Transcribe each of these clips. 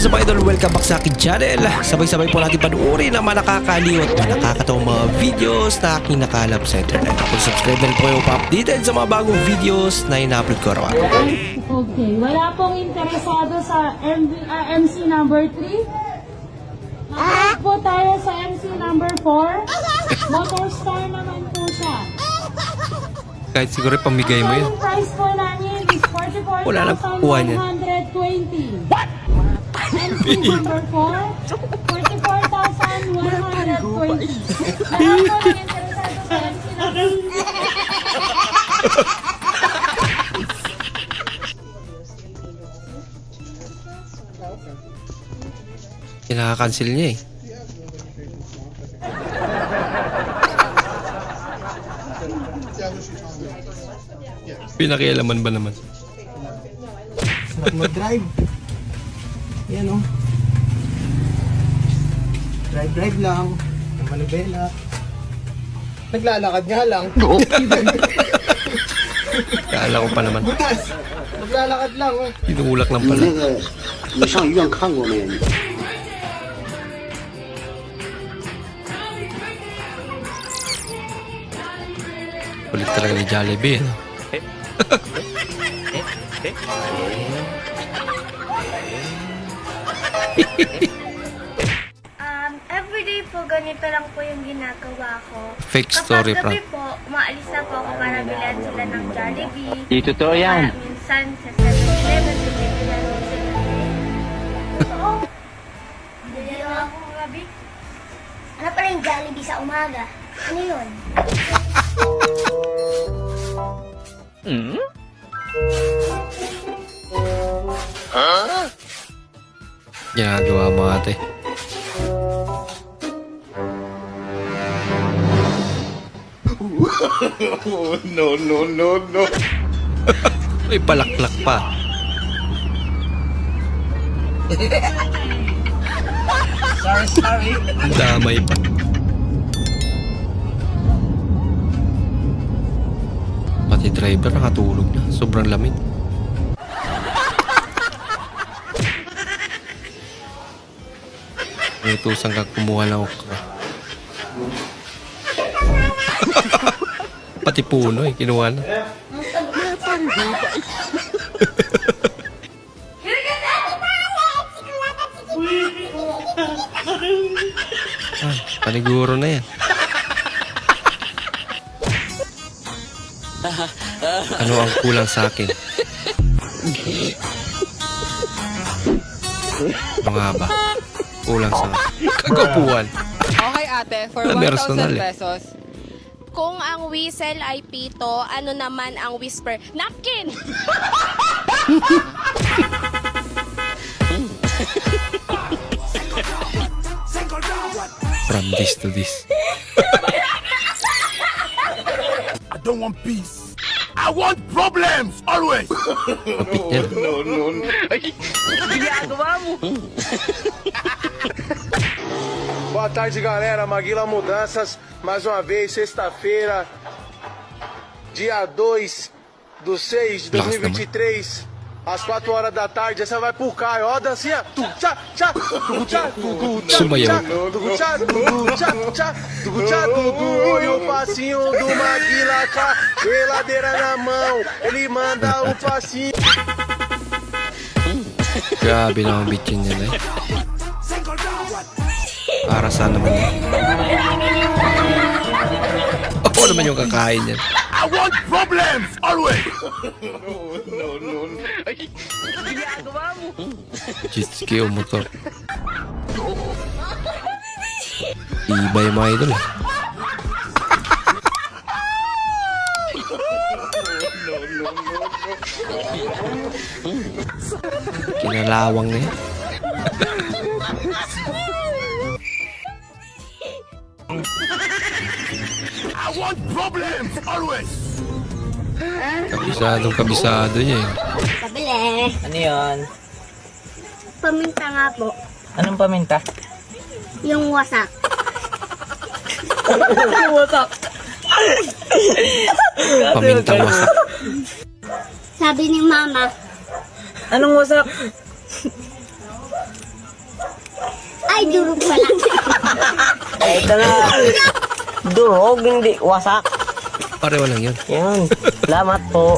is up idol? Welcome back sa akin channel. Sabay-sabay po natin panuorin ang mga nakakaliw at mga nakakatawang mga videos na aking nakalap sa internet. Kung subscribe na po kayo pa-updated sa mga bagong videos na ina-upload ko araw Okay, wala pong interesado sa MV, ah, MC number 3. Nakalap po tayo sa MC number 4. Motorstar naman po siya. Kahit siguro pamigay mo yun. Ang price po namin is 44,120. Wala nang kukuha niyan. What? MC number 4, 44,120. Wala po nang interesado sa MC number Kinaka-cancel niya eh. Pinakialaman ba naman? Sarap mag-drive. Yan o. Drive-drive lang. Ang manubela. Naglalakad nga lang. Kala ko pa naman. Butas! Naglalakad lang oh. Tinulak lang 你 pala. 那个，你上医院看过没？ Kulit talaga ni Jollibee. Ano? Um, everyday po, ganito lang po yung ginagawa ko. Fake story, Kapag gabi po, umaalis na po ako para bilhan sila ng Jollibee. Di totoo yan. Kaya minsan sa 7-Eleven, bibigyan ko sila. Totoo. Mo ako gabi. Ano pala yung Jollibee sa umaga? Ano yun? Ginagawa mo ate. No, no, no, no. May palaklak pa. Sorry, sorry. Ang damay pa. Pati driver nakatulog na. Sobrang lamig. May tusang kang kumuha ng okra. Pati puno eh, kinuha na. Ah, paniguro na yan. Ano ang kulang sa akin? Nga ba? Kulang sa kagwapuan. Okay ate, for Wala, 1,000 personal eh. pesos. Kung ang whistle ay pito, ano naman ang whisper? Napkin! From this to this. I don't want peace. I want problems always. Kapit niya. No, no, no. Boa tarde, galera. Maguila Mudanças, mais uma vez, sexta-feira, dia 2 do 6 de 2023, às 4 horas da tarde. Essa vai pro Caio. Ó, dancinha. Suba aí, E o passinho do Maguila com a geladeira na mão. Ele manda o passinho. Gabi, não, bitinha, né? Para saan naman yan? Ako naman yung kakain yan. I want problems always. no, no, no. Jet ski o motor. Iba yung mga idol. Kinalawang na yan. Want problems always. Kabisadong kabisado niya eh. Pabili. Ano yun? Paminta nga po. Anong paminta? Yung wasak. Pamintang wasak. Sabi ni mama, Anong wasak? Ay, durog pala. Eh, ito na. Durog, hindi wasak. Pareho lang yun. Yan. Salamat po.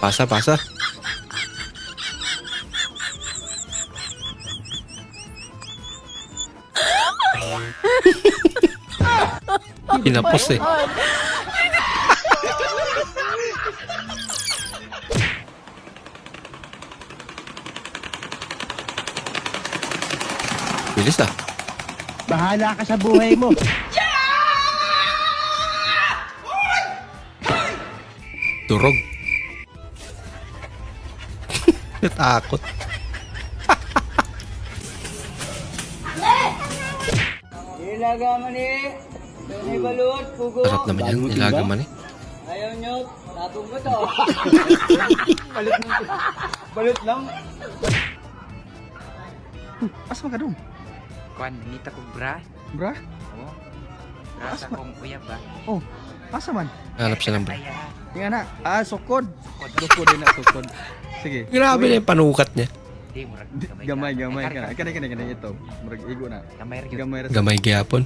Pasa, pasa. Pinapos eh. Bilis ah. Bahala ka sa buhay mo. Durog. Natakot. Ilaga man eh. May balut, pugo. Sarap naman yan. Nilaga man eh. Ayaw nyo, tapong ko to. balut lang. Balut lang. Asa ka dun? Kwan, nita ko bra. Bra? Oo. Rasa kong uyab ba? Oh, asa man? Hanap siya ng bra. Tingnan na. Ah, sukod. Sukod din na sukod. Sige. Grabe na yung panukat niya. Di, murag Gamay, gamay ka na. Kanay, kanay, kanay. Ito. Murag igo na. Gamay rin Gamay ra. Gamay gyapon.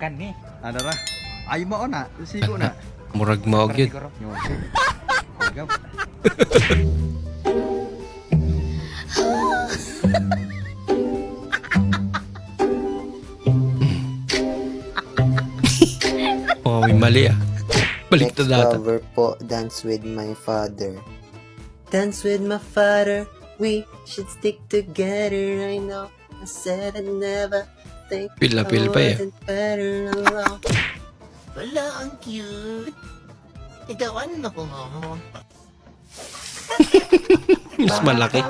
Kan ni. Ano ra? Ay mo na. Sigo na. Murag maog yun. Yo. May mali ah. Balik na data. cover po, Dance with my father. Dance with my father, we should stick together. I know, I said I'd never think Feel na feel pa eh. wasn't better alone. Wala, ang cute. Igawan na ko mo. Mas malaki.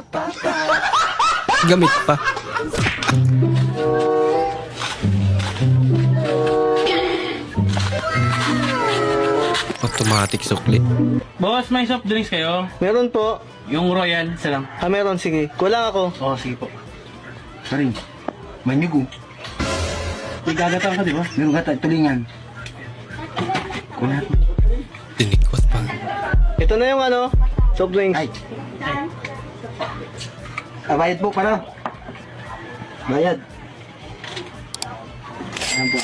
Gamit pa. Automatic sukli. Boss, may soft drinks kayo? Meron po. Yung Royal, isa lang. Ah, meron, sige. Kulang ako. Oo, sige po. Sorry. May nyugo. May gagatan ka, di ba? Meron gata, tulingan. Kunat. Tinikwat pa. Ito na yung ano, soft drinks. Ay. Ah, bayad po para. Bayad. Ayan po.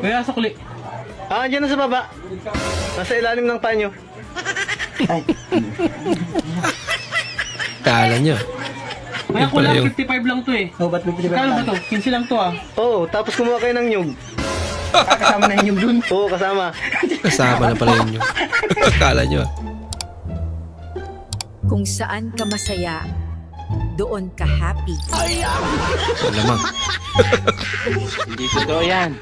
Kuya, sukli. Ah, andyan na sa baba. Nasa ilalim ng panyo. Ay. Kala nyo. Kaya Yun ko pala lang, yung 55 lang to eh. Oh, ba't 55 Kano ba to? 15 lang to ah. Oo, tapos kumuha kayo ng nyug. Kasama na yung dun. Oo, kasama. kasama na pala yun yun. Kala nyo ah. Kung saan ka masaya, doon ka happy. Alamang. Hindi totoo yan.